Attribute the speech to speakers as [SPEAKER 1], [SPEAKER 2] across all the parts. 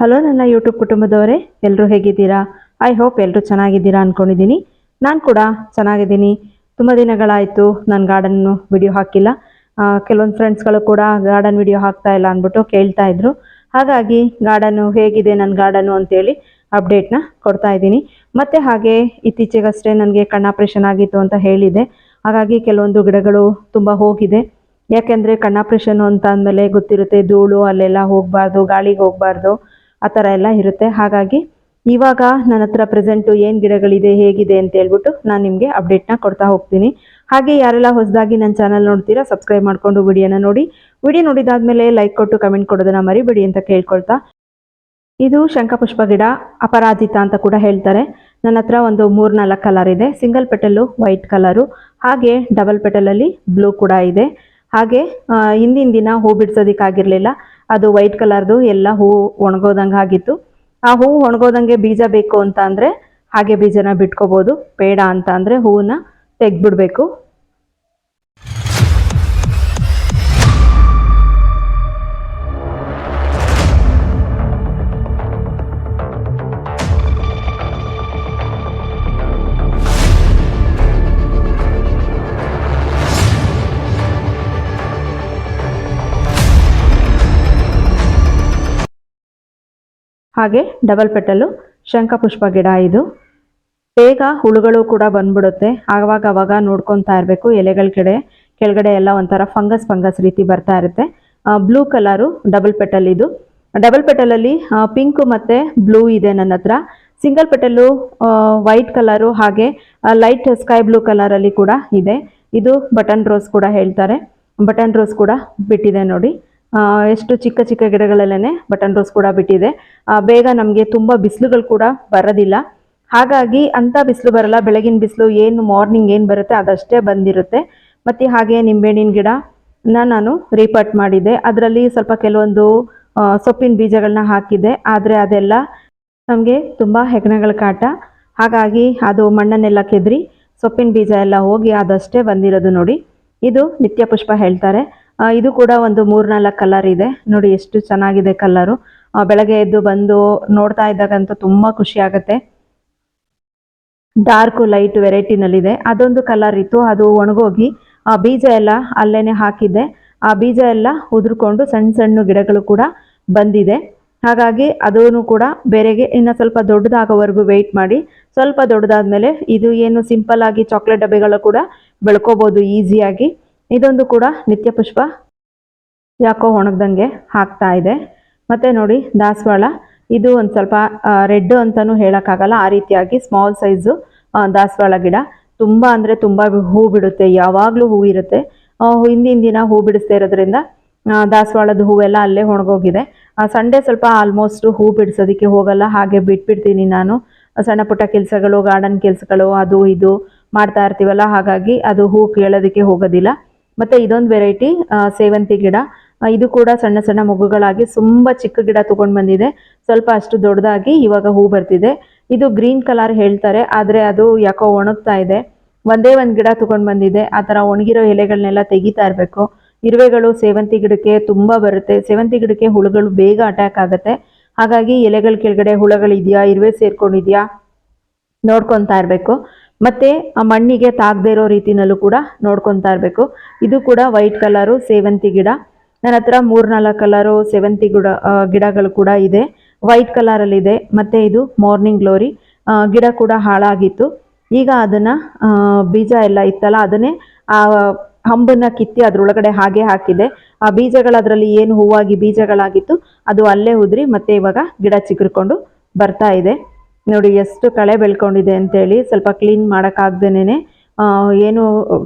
[SPEAKER 1] Hello ನನ್ನ YouTube ಕುಟುಂಬದವರೇ ಎಲ್ಲರೂ ಹೇಗಿದ್ದೀರಾ? ಐ ಹೋಪ್ ಎಲ್ಲರೂ ಚೆನ್ನಾಗಿದ್ದೀರಾ ಅಂದ್ಕೊಂಡಿದ್ದೀನಿ ನಾನು ಕೂಡ ಚೆನ್ನಾಗಿದ್ದೀನಿ. ತುಂಬ ದಿನಗಳಾಯಿತು, ನಾನು ಗಾರ್ಡನ್ನು ವಿಡಿಯೋ ಹಾಕಿಲ್ಲ. ಕೆಲವೊಂದು ಫ್ರೆಂಡ್ಸ್ಗಳು ಕೂಡ ಗಾರ್ಡನ್ ವಿಡಿಯೋ ಹಾಕ್ತಾ ಇಲ್ಲ ಅಂದ್ಬಿಟ್ಟು ಕೇಳ್ತಾ ಇದ್ರು. ಹಾಗಾಗಿ ಗಾರ್ಡನ್ನು ಹೇಗಿದೆ ನನ್ನ ಗಾರ್ಡನ್ನು ಅಂತೇಳಿ ಅಪ್ಡೇಟ್ನ ಕೊಡ್ತಾ ಇದ್ದೀನಿ. ಮತ್ತು ಹಾಗೆ ಇತ್ತೀಚೆಗಷ್ಟೇ ನನಗೆ ಕಣ್ಣು ಆಪ್ರೇಷನ್ ಆಗಿತ್ತು ಅಂತ ಹೇಳಿದೆ. ಹಾಗಾಗಿ ಕೆಲವೊಂದು ಗಿಡಗಳು ತುಂಬ ಹೋಗಿದೆ. ಯಾಕೆಂದರೆ ಕಣ್ಣಾಪ್ರೇಷನ್ ಅಂತ ಅಂದಮೇಲೆ ಗೊತ್ತಿರುತ್ತೆ, ಧೂಳು ಅಲ್ಲೆಲ್ಲ ಹೋಗಬಾರ್ದು, ಗಾಳಿಗೆ ಹೋಗಬಾರ್ದು. ಆ ಥರ ಎಲ್ಲ ಇರುತ್ತೆ. ಹಾಗಾಗಿ ಇವಾಗ ನನ್ನ ಹತ್ರ ಪ್ರೆಸೆಂಟು ಏನು ಗಿಡಗಳಿದೆ, ಹೇಗಿದೆ ಅಂತ ಹೇಳ್ಬಿಟ್ಟು ನಾನು ನಿಮಗೆ ಅಪ್ಡೇಟ್ನ ಕೊಡ್ತಾ ಹೋಗ್ತೀನಿ. ಹಾಗೆ ಯಾರೆಲ್ಲ ಹೊಸದಾಗಿ ನನ್ನ ಚಾನಲ್ ನೋಡ್ತೀರಾ, ಸಬ್ಸ್ಕ್ರೈಬ್ ಮಾಡಿಕೊಂಡು ವಿಡಿಯೋನ ನೋಡಿ. ವಿಡಿಯೋ ನೋಡಿದಾದ್ಮೇಲೆ ಲೈಕ್ ಕೊಟ್ಟು ಕಮೆಂಟ್ ಕೊಡೋದನ್ನ ಮರಿಬೇಡಿ ಅಂತ ಕೇಳ್ಕೊಳ್ತಾ. ಇದು ಶಂಖಪುಷ್ಪ ಗಿಡ, ಅಪರಾಜಿತ ಅಂತ ಕೂಡ ಹೇಳ್ತಾರೆ. ನನ್ನ ಹತ್ರ ಒಂದು ಮೂರು ನಾಲ್ಕು ಕಲರ್ ಇದೆ. Single petal white colour. ಹಾಗೆ ಡಬಲ್ ಪೆಟಲಲ್ಲಿ ಬ್ಲೂ ಕೂಡ ಇದೆ. ಹಾಗೆ ಹಿಂದಿನ ದಿನ ಹೂ ಬಿಡ್ಸೋದಕ್ಕಾಗಿರಲಿಲ್ಲ. ಅದು ವೈಟ್ ಕಲರ್ದು ಎಲ್ಲ ಹೂವು ಒಣಗೋದಂಗೆ ಆಗಿತ್ತು. ಆ ಹೂ ಒಣಗೋದಂಗೆ ಬೀಜ ಬೇಕು ಅಂತ ಅಂದರೆ ಹಾಗೆ ಬೀಜನ ಬಿಟ್ಕೋಬೋದು. ಬೇಡ ಅಂತ ಅಂದರೆ ಹೂವನ್ನ ತೆಗ್ದ್ಬಿಡ್ಬೇಕು. ಹಾಗೆ ಡಬಲ್ ಪೆಟಲು ಶಂಖಪುಷ್ಪ ಗಿಡ ಇದು. ಬೇಗ ಹುಳುಗಳು ಕೂಡ ಬಂದ್ಬಿಡುತ್ತೆ. ಆವಾಗ ಅವಾಗ ನೋಡ್ಕೊತಾ ಇರಬೇಕು. ಎಲೆಗಳ ಕಡೆ, ಕೆಳಗಡೆ ಎಲ್ಲ ಒಂಥರ ಫಂಗಸ್ ಫಂಗಸ್ ರೀತಿ ಬರ್ತಾ ಇರುತ್ತೆ. ಬ್ಲೂ ಕಲರು ಡಬಲ್ ಪೆಟಲ್ ಇದು. ಡಬಲ್ ಪೆಟಲಲ್ಲಿ ಪಿಂಕು ಮತ್ತು ಬ್ಲೂ ಇದೆ ನನ್ನ ಹತ್ರ. ಸಿಂಗಲ್ ಪೆಟಲು ವೈಟ್ ಕಲರು ಹಾಗೆ ಲೈಟ್ ಸ್ಕೈ ಬ್ಲೂ ಕಲರಲ್ಲಿ ಕೂಡ ಇದೆ. ಇದು ಬಟನ್ ರೋಸ್ ಕೂಡ ಹೇಳ್ತಾರೆ. ಬಟನ್ ರೋಸ್ ಕೂಡ ಬಿಟ್ಟಿದೆ ನೋಡಿ. ಎಷ್ಟು ಚಿಕ್ಕ ಚಿಕ್ಕ ಗಿಡಗಳಲ್ಲೇ ಬಟನ್ ರೋಸ್ ಕೂಡ ಬಿಟ್ಟಿದೆ. ಬೇಗ ನಮಗೆ ತುಂಬ ಬಿಸಿಲುಗಳು ಕೂಡ ಬರೋದಿಲ್ಲ. ಹಾಗಾಗಿ ಅಂಥ ಬಿಸಿಲು ಬರಲ್ಲ, ಬೆಳಗಿನ ಬಿಸಿಲು ಏನು ಮಾರ್ನಿಂಗ್ ಏನು ಬರುತ್ತೆ ಅದಷ್ಟೇ ಬಂದಿರುತ್ತೆ. ಮತ್ತು ಹಾಗೆ ನಿಂಬೆಹಣ್ಣಿನ ಗಿಡ ನಾನು ರೀಪಟ್ ಮಾಡಿದ್ದೆ ಅದರಲ್ಲಿ ಸ್ವಲ್ಪ ಕೆಲವೊಂದು ಸೊಪ್ಪಿನ ಬೀಜಗಳನ್ನ ಹಾಕಿದ್ದೆ ಆದರೆ ಅದೆಲ್ಲ ನಮಗೆ ತುಂಬ ಹೆಗ್ಣಗಳ ಕಾಟ. ಹಾಗಾಗಿ ಅದು ಮಣ್ಣನ್ನೆಲ್ಲ ಕೆದರಿ ಸೊಪ್ಪಿನ ಬೀಜ ಎಲ್ಲ ಹೋಗಿ ಅದಷ್ಟೇ ಬಂದಿರೋದು ನೋಡಿ. ಇದು ನಿತ್ಯ ಪುಷ್ಪ ಹೇಳ್ತಾರೆ. ಇದು ಕೂಡ ಒಂದು ಮೂರ್ನಾಲ್ಕು ಕಲರ್ ಇದೆ. ನೋಡಿ ಎಷ್ಟು ಚೆನ್ನಾಗಿದೆ ಕಲರು ಬೆಳಗ್ಗೆ ಎದ್ದು ಬಂದು ನೋಡ್ತಾ ಇದ್ದಾಗಂತೂ ತುಂಬ ಖುಷಿ ಆಗುತ್ತೆ. ಡಾರ್ಕ್ ಲೈಟ್ ವೆರೈಟಿನಲ್ಲಿದೆ ಅದೊಂದು ಕಲರ್ ಇತ್ತು. ಅದು ಒಣಗೋಗಿ, ಆ, ಬೀಜ ಎಲ್ಲ ಅಲ್ಲೇನೆ ಹಾಕಿದ್ದೆ. ಆ ಬೀಜ ಎಲ್ಲ ಉದುರ್ಕೊಂಡು ಸಣ್ಣ ಸಣ್ಣ ಗಿಡಗಳು ಕೂಡ ಬಂದಿದೆ. ಹಾಗಾಗಿ ಅದೂ ಕೂಡ ಬೇರೆಗೆ ಇನ್ನು ಸ್ವಲ್ಪ ದೊಡ್ಡದಾಗೋವರೆಗೂ ವೆಯ್ಟ್ ಮಾಡಿ. ಸ್ವಲ್ಪ ದೊಡ್ಡದಾದ ಮೇಲೆ ಇದು ಏನು ಸಿಂಪಲ್ ಆಗಿ ಚಾಕ್ಲೇಟ್ ಡಬ್ಬೆಗಳು ಕೂಡ ಬೆಳ್ಕೋಬೋದು ಈಸಿಯಾಗಿ ಇದೊಂದು ಕೂಡ ನಿತ್ಯ ಪುಷ್ಪ. ಯಾಕೋ ಒಣಗ್ದಂಗೆ ಹಾಕ್ತಾ ಇದೆ. ಮತ್ತೆ ನೋಡಿ ದಾಸವಾಳ, ಇದು ಒಂದು ಸ್ವಲ್ಪ ರೆಡ್ ಅಂತಲೂ ಹೇಳೋಕ್ಕಾಗಲ್ಲ. ಆ ರೀತಿಯಾಗಿ ಸ್ಮಾಲ್ ಸೈಜು ದಾಸವಾಳ ಗಿಡ. ತುಂಬ ಅಂದರೆ ತುಂಬ ಹೂ ಬಿಡುತ್ತೆ. ಯಾವಾಗಲೂ ಹೂ ಇರುತ್ತೆ. ಹಿಂದಿನ ದಿನ ಹೂ ಬಿಡಿಸ್ತಾ ಇರೋದ್ರಿಂದ ದಾಸವಾಳದ ಹೂವೆಲ್ಲ ಅಲ್ಲೇ ಒಣಗೋಗಿದೆ. ಸಂಡೇ ಸ್ವಲ್ಪ ಆಲ್ಮೋಸ್ಟ್ ಹೂ ಬಿಡಿಸೋದಕ್ಕೆ ಹೋಗಲ್ಲ. ಹಾಗೆ ಬಿಟ್ಬಿಡ್ತೀನಿ ನಾನು. ಸಣ್ಣ ಪುಟ್ಟ ಕೆಲಸಗಳು ಗಾರ್ಡನ್ ಕೆಲಸಗಳು, ಅದು ಇದು ಮಾಡ್ತಾ ಇರ್ತೀವಲ್ಲ. ಹಾಗಾಗಿ ಅದು ಹೂ ಕೇಳೋದಕ್ಕೆ ಹೋಗೋದಿಲ್ಲ. ಮತ್ತೆ ಇದೊಂದು ವೆರೈಟಿ ಸೇವಂತಿ ಗಿಡ. ಇದು ಕೂಡ ಸಣ್ಣ ಸಣ್ಣ ಮಗುಗಳಾಗಿ ತುಂಬ ಚಿಕ್ಕ ಗಿಡ ತಗೊಂಡು ಬಂದಿದೆ. ಸ್ವಲ್ಪ ಅಷ್ಟು ದೊಡ್ಡದಾಗಿ ಇವಾಗ ಹೂ ಬರ್ತಿದೆ. ಇದು ಗ್ರೀನ್ ಕಲರ್ ಹೇಳ್ತಾರೆ, ಆದರೆ ಅದು ಯಾಕೋ ಒಣಗ್ತಾ ಇದೆ. ಒಂದೇ ಒಂದು ಗಿಡ ತೊಗೊಂಡು ಬಂದಿದೆ. ಆ ಥರ ಒಣಗಿರೋ ಎಲೆಗಳನ್ನೆಲ್ಲ ತೆಗಿತಾ ಇರಬೇಕು. ಇರುವೆಗಳು ಸೇವಂತಿ ಗಿಡಕ್ಕೆ ತುಂಬ ಬರುತ್ತೆ. ಸೇವಂತಿ ಗಿಡಕ್ಕೆ ಹುಳುಗಳು ಬೇಗ ಅಟ್ಯಾಕ್ ಆಗುತ್ತೆ. ಹಾಗಾಗಿ ಎಲೆಗಳ ಕೆಳಗಡೆ ಹುಳುಗಳಿದೆಯಾ, ಇರುವೆ ಸೇರ್ಕೊಂಡಿದ್ಯಾ ನೋಡ್ಕೊತಾ ಇರಬೇಕು. ಮತ್ತೆ ಆ ಮಣ್ಣಿಗೆ ತಾಗದೇ ಇರೋ ರೀತಿನಲ್ಲೂ ಕೂಡ ನೋಡ್ಕೊತಾ ಇರಬೇಕು. ಇದು ಕೂಡ ವೈಟ್ ಕಲರು, ಸೇವಂತಿ ಗಿಡ. ನನ್ನ ಹತ್ರ ಮೂರ್ನಾಲ್ಕು ಕಲರು, ಸೇವಂತಿ ಗಿಡ ಗಿಡಗಳು ಕೂಡ ಇದೆ. ವೈಟ್ ಕಲರಲ್ಲಿದೆ ಮತ್ತೆ ಇದು ಮಾರ್ನಿಂಗ್ ಗ್ಲೋರಿ. ಗಿಡ ಕೂಡ ಹಾಳಾಗಿತ್ತು. ಈಗ ಅದನ್ನ ಬೀಜ ಎಲ್ಲ ಇತ್ತಲ್ಲ, ಅದನ್ನೇ ಆ ಹಂಬನ್ನ ಕಿತ್ತಿ ಅದ್ರೊಳಗಡೆ ಹಾಗೆ ಹಾಕಿದೆ. ಆ ಬೀಜಗಳು ಅದರಲ್ಲಿ ಏನು ಹೂವಾಗಿ ಬೀಜಗಳಾಗಿತ್ತು, ಅದು ಅಲ್ಲೇ ಉದ್ರಿ ಮತ್ತೆ ಇವಾಗ ಗಿಡ ಚಿಗುರ್ಕೊಂಡು ಬರ್ತಾ ಇದೆ. ನೋಡಿ, ಎಷ್ಟು ಕಳೆ ಬೆಳ್ಕೊಂಡಿದೆ ಅಂತೇಳಿ ಸ್ವಲ್ಪ ಕ್ಲೀನ್ ಮಾಡೋಕ್ಕಾಗ್ದೇನೆ ಏನು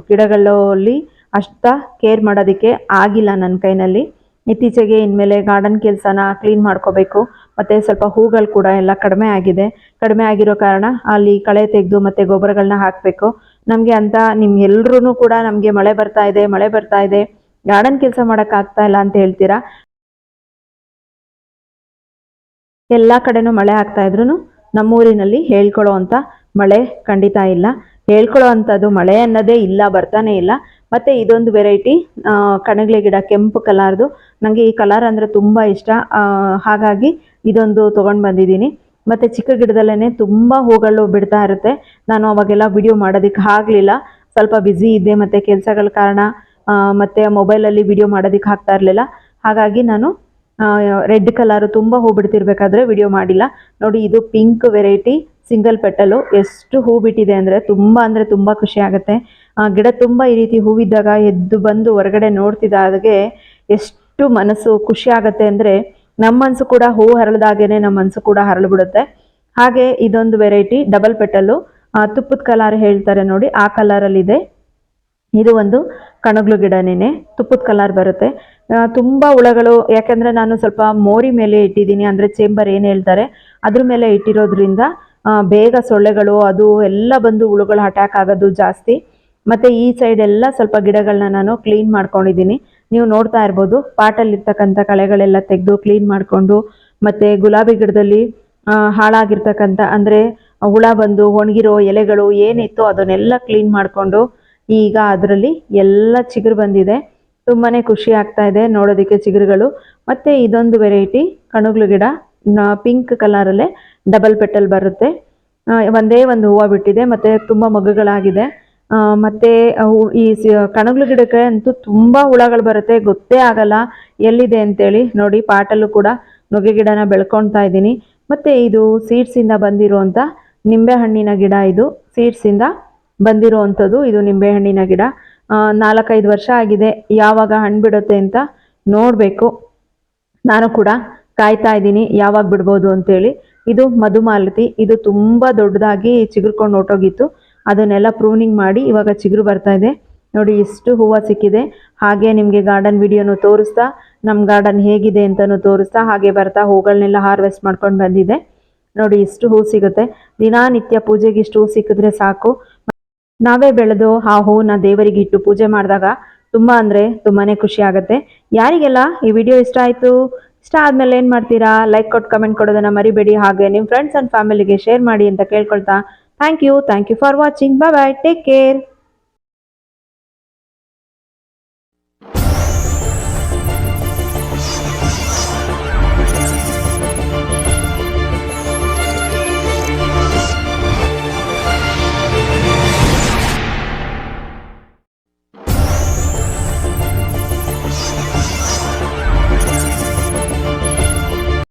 [SPEAKER 1] ಗಿಡಗಳಲ್ಲಿ ಅಷ್ಟ ಕೇರ್ ಮಾಡೋದಕ್ಕೆ ಆಗಿಲ್ಲ ನನ್ನ ಕೈನಲ್ಲಿ. ಇತ್ತೀಚೆಗೆ ಇನ್ಮೇಲೆ ಗಾರ್ಡನ್ ಕೆಲಸನ ಕ್ಲೀನ್ ಮಾಡ್ಕೋಬೇಕು, ಮತ್ತು ಸ್ವಲ್ಪ ಹೂಗಳು ಕೂಡ ಎಲ್ಲ ಕಡಿಮೆ ಆಗಿದೆ. ಕಡಿಮೆ ಆಗಿರೋ ಕಾರಣ ಅಲ್ಲಿ ಕಳೆ ತೆಗೆದು ಮತ್ತು ಗೊಬ್ಬರಗಳನ್ನ ಹಾಕಬೇಕು. ನಮಗೆ ಅಂತ ನಿಮ್ಮ ಕೂಡ ನಮಗೆ ಮಳೆ ಬರ್ತಾ ಇದೆ, ಮಳೆ ಬರ್ತಾ ಇದೆ. ಗಾರ್ಡನ್ ಕೆಲಸ ಮಾಡೋಕ್ಕಾಗ್ತಾ ಇಲ್ಲ ಅಂತ ಹೇಳ್ತೀರಾ? ಎಲ್ಲ ಕಡೆನೂ ಮಳೆ ಆಗ್ತಾ ಇದ್ರು ನಮ್ಮೂರಿನಲ್ಲಿ ಹೇಳ್ಕೊಳ್ಳೋ ಅಂಥ ಮಳೆ ಖಂಡಿತ ಇಲ್ಲ. ಹೇಳ್ಕೊಳ್ಳೋ ಅಂಥದ್ದು ಮಳೆ ಅನ್ನೋದೇ ಇಲ್ಲ, ಬರ್ತಾನೆ ಇಲ್ಲ. ಮತ್ತು ಇದೊಂದು ವೆರೈಟಿ ಕಣಗಲೆ ಗಿಡ, ಕೆಂಪು ಕಲರ್ದು. ನನಗೆ ಈ ಕಲರ್ ಅಂದರೆ ತುಂಬ ಇಷ್ಟ. ಹಾಗಾಗಿ ಇದೊಂದು ತೊಗೊಂಡು ಬಂದಿದ್ದೀನಿ. ಮತ್ತು ಚಿಕ್ಕ ಗಿಡದಲ್ಲೇ ತುಂಬ ಹೂಗಳು ಬಿಡ್ತಾ ಇರುತ್ತೆ. ನಾನು ಅವಾಗೆಲ್ಲ ವಿಡಿಯೋ ಮಾಡೋದಕ್ಕೆ ಆಗಲಿಲ್ಲ. ಸ್ವಲ್ಪ ಬ್ಯುಸಿ ಇದ್ದೆ ಮತ್ತು ಕೆಲಸಗಳ ಕಾರಣ ಮತ್ತು ಮೊಬೈಲಲ್ಲಿ ವಿಡಿಯೋ ಮಾಡೋದಕ್ಕೆ ಆಗ್ತಾ ಇರಲಿಲ್ಲ. ಹಾಗಾಗಿ ನಾನು ರೆಡ್ ಕಲರ್ ತುಂಬ ಹೂ ಬಿಡ್ತಿರ್ಬೇಕಾದ್ರೆ ವಿಡಿಯೋ ಮಾಡಿಲ್ಲ. ನೋಡಿ, ಇದು ಪಿಂಕ್ ವೆರೈಟಿ, ಸಿಂಗಲ್ ಪೆಟಲು ಎಷ್ಟು ಹೂ ಬಿಟ್ಟಿದೆ ಅಂದರೆ ತುಂಬ ಅಂದರೆ ತುಂಬ ಖುಷಿ ಆಗುತ್ತೆ. ಗಿಡ ತುಂಬ ಈ ರೀತಿ ಹೂವಿದ್ದಾಗ ಎದ್ದು ಬಂದು ಹೊರಗಡೆ ನೋಡ್ತಿದ್ದಾಗೆ ಎಷ್ಟು ಮನಸ್ಸು ಖುಷಿ ಆಗುತ್ತೆ ಅಂದರೆ ನಮ್ಮ ಮನಸ್ಸು ಕೂಡ ಹೂ ಹರಳದಾಗೇನೆ ನಮ್ಮ ಮನಸ್ಸು ಕೂಡ ಹರಳ್ಬಿಡುತ್ತೆ. ಹಾಗೆ ಇದೊಂದು ವೆರೈಟಿ, ಡಬಲ್ ಪೆಟ್ಟಲು. ತುಪ್ಪದ ಕಲರ್ ಹೇಳ್ತಾರೆ ನೋಡಿ, ಆ ಕಲರಲ್ಲಿದೆ. ಇದು ಒಂದು ಕಣಗ್ಲು ಗಿಡನೇ ತುಪ್ಪದ ಕಲರ್ ಬರುತ್ತೆ. ತುಂಬ ಹುಳಗಳು, ಯಾಕೆಂದರೆ ನಾನು ಸ್ವಲ್ಪ ಮೋರಿ ಮೇಲೆ ಇಟ್ಟಿದ್ದೀನಿ, ಅಂದರೆ ಚೇಂಬರ್ ಏನು ಹೇಳ್ತಾರೆ, ಅದ್ರ ಮೇಲೆ ಇಟ್ಟಿರೋದ್ರಿಂದ ಬೇಗ ಸೊಳ್ಳೆಗಳು, ಅದು ಎಲ್ಲ ಬಂದು ಹುಳುಗಳು ಅಟ್ಯಾಕ್ ಆಗೋದು ಜಾಸ್ತಿ. ಮತ್ತು ಈ ಸೈಡ್ ಎಲ್ಲ ಸ್ವಲ್ಪ ಗಿಡಗಳನ್ನ ನಾನು ಕ್ಲೀನ್ ಮಾಡ್ಕೊಂಡಿದ್ದೀನಿ. ನೀವು ನೋಡ್ತಾ ಇರ್ಬೋದು, ಪಾಟಲ್ಲಿರ್ತಕ್ಕಂಥ ಕಳೆಗಳೆಲ್ಲ ತೆಗೆದು ಕ್ಲೀನ್ ಮಾಡಿಕೊಂಡು, ಮತ್ತು ಗುಲಾಬಿ ಗಿಡದಲ್ಲಿ ಹಾಳಾಗಿರ್ತಕ್ಕಂಥ, ಅಂದರೆ ಹುಳ ಬಂದು ಒಣಗಿರೋ ಎಲೆಗಳು ಏನಿತ್ತು ಅದನ್ನೆಲ್ಲ ಕ್ಲೀನ್ ಮಾಡಿಕೊಂಡು ಈಗ ಅದರಲ್ಲಿ ಎಲ್ಲ ಚಿಗುರು ಬಂದಿದೆ. ತುಂಬಾ ಖುಷಿ ಆಗ್ತಾ ಇದೆ ನೋಡೋದಕ್ಕೆ ಚಿಗುರುಗಳು. ಮತ್ತು ಇದೊಂದು ವೆರೈಟಿ ಕಣುಗ್ಲು ಗಿಡ. ಪಿಂಕ್ ಕಲರಲ್ಲೇ ಡಬಲ್ ಪೆಟಲ್ ಬರುತ್ತೆ. ಒಂದೇ ಒಂದು ಹೂವು ಬಿಟ್ಟಿದೆ, ಮತ್ತು ತುಂಬ ಮಗುಗಳಾಗಿದೆ ಮತ್ತು ಈ ಕಣಗ್ಲು ಗಿಡಕ್ಕೆ ಅಂತೂ ತುಂಬ ಹುಳಗಳು ಬರುತ್ತೆ. ಗೊತ್ತೇ ಆಗಲ್ಲ ಎಲ್ಲಿದೆ ಅಂತೇಳಿ. ನೋಡಿ, ಪಾಟಲ್ಲೂ ಕೂಡ ನುಗ್ಗೆ ಗಿಡನ ಬೆಳ್ಕೊಳ್ತಾ ಇದ್ದೀನಿ. ಮತ್ತು ಇದು ಸೀಡ್ಸಿಂದ ಬಂದಿರುವಂಥ ನಿಂಬೆಹಣ್ಣಿನ ಗಿಡ ಇದು. ಸೀಡ್ಸಿಂದ ಬಂದಿರುವಂಥದ್ದು ಇದು ನಿಂಬೆಹಣ್ಣಿನ ಗಿಡ. ನಾಲ್ಕೈದು ವರ್ಷ ಆಗಿದೆ. ಯಾವಾಗ ಹಣ್ಣು ಬಿಡುತ್ತೆ ಅಂತ ನೋಡಬೇಕು. ನಾನು ಕೂಡ ಕಾಯ್ತಾ ಇದ್ದೀನಿ ಯಾವಾಗ ಬಿಡ್ಬೋದು ಅಂತೇಳಿ. ಇದು ಮಧುಮಾಲತಿ. ಇದು ತುಂಬ ದೊಡ್ಡದಾಗಿ ಚಿಗುರ್ಕೊಂಡು ಹೊಟ್ಟೋಗಿತ್ತು ಅದನ್ನೆಲ್ಲ ಪ್ರೂನಿಂಗ್ ಮಾಡಿ ಇವಾಗ ಚಿಗುರು ಬರ್ತಾ ಇದೆ. ನೋಡಿ ಎಷ್ಟು ಹೂವು ಸಿಕ್ಕಿದೆ. ಹಾಗೆ ನಿಮಗೆ ಗಾರ್ಡನ್ ವಿಡಿಯೋನು ತೋರಿಸ್ತಾ ನಮ್ಮ ಗಾರ್ಡನ್ ಹೇಗಿದೆ ಅಂತಲೂ ತೋರಿಸ್ತಾ, ಹಾಗೆ ಬರ್ತಾ ಹೂಗಳನ್ನೆಲ್ಲ ಹಾರ್ವೆಸ್ಟ್ ಮಾಡ್ಕೊಂಡು ಬಂದಿದೆ. ನೋಡಿ, ಇಷ್ಟು ಹೂ ಸಿಗುತ್ತೆ. ದಿನಾನಿತ್ಯ ಪೂಜೆಗೆ ಇಷ್ಟು ಹೂ ಸಿಕ್ಕಿದ್ರೆ ಸಾಕು. ನಾವೇ ಬೆಳೆದು ಆ ಹೂವನ್ನ ದೇವರಿಗೆ ಇಟ್ಟು ಪೂಜೆ ಮಾಡಿದಾಗ ತುಂಬ ಅಂದರೆ ತುಂಬಾ ಖುಷಿ ಆಗುತ್ತೆ. ಯಾರಿಗೆಲ್ಲ ಈ ವಿಡಿಯೋ ಇಷ್ಟ ಆಯಿತು, ಇಷ್ಟ ಆದಮೇಲೆ ಏನು ಮಾಡ್ತೀರಾ? ಲೈಕ್ ಕೊಟ್ಟು ಕಮೆಂಟ್ ಕೊಡೋದನ್ನು ಮರಿಬೇಡಿ. ಹಾಗೆ ನಿಮ್ಮ ಫ್ರೆಂಡ್ಸ್ ಆ್ಯಂಡ್ ಫ್ಯಾಮಿಲಿಗೆ ಶೇರ್ ಮಾಡಿ ಅಂತ ಕೇಳ್ಕೊಳ್ತಾ. Thank you thank you for watching bye bye take care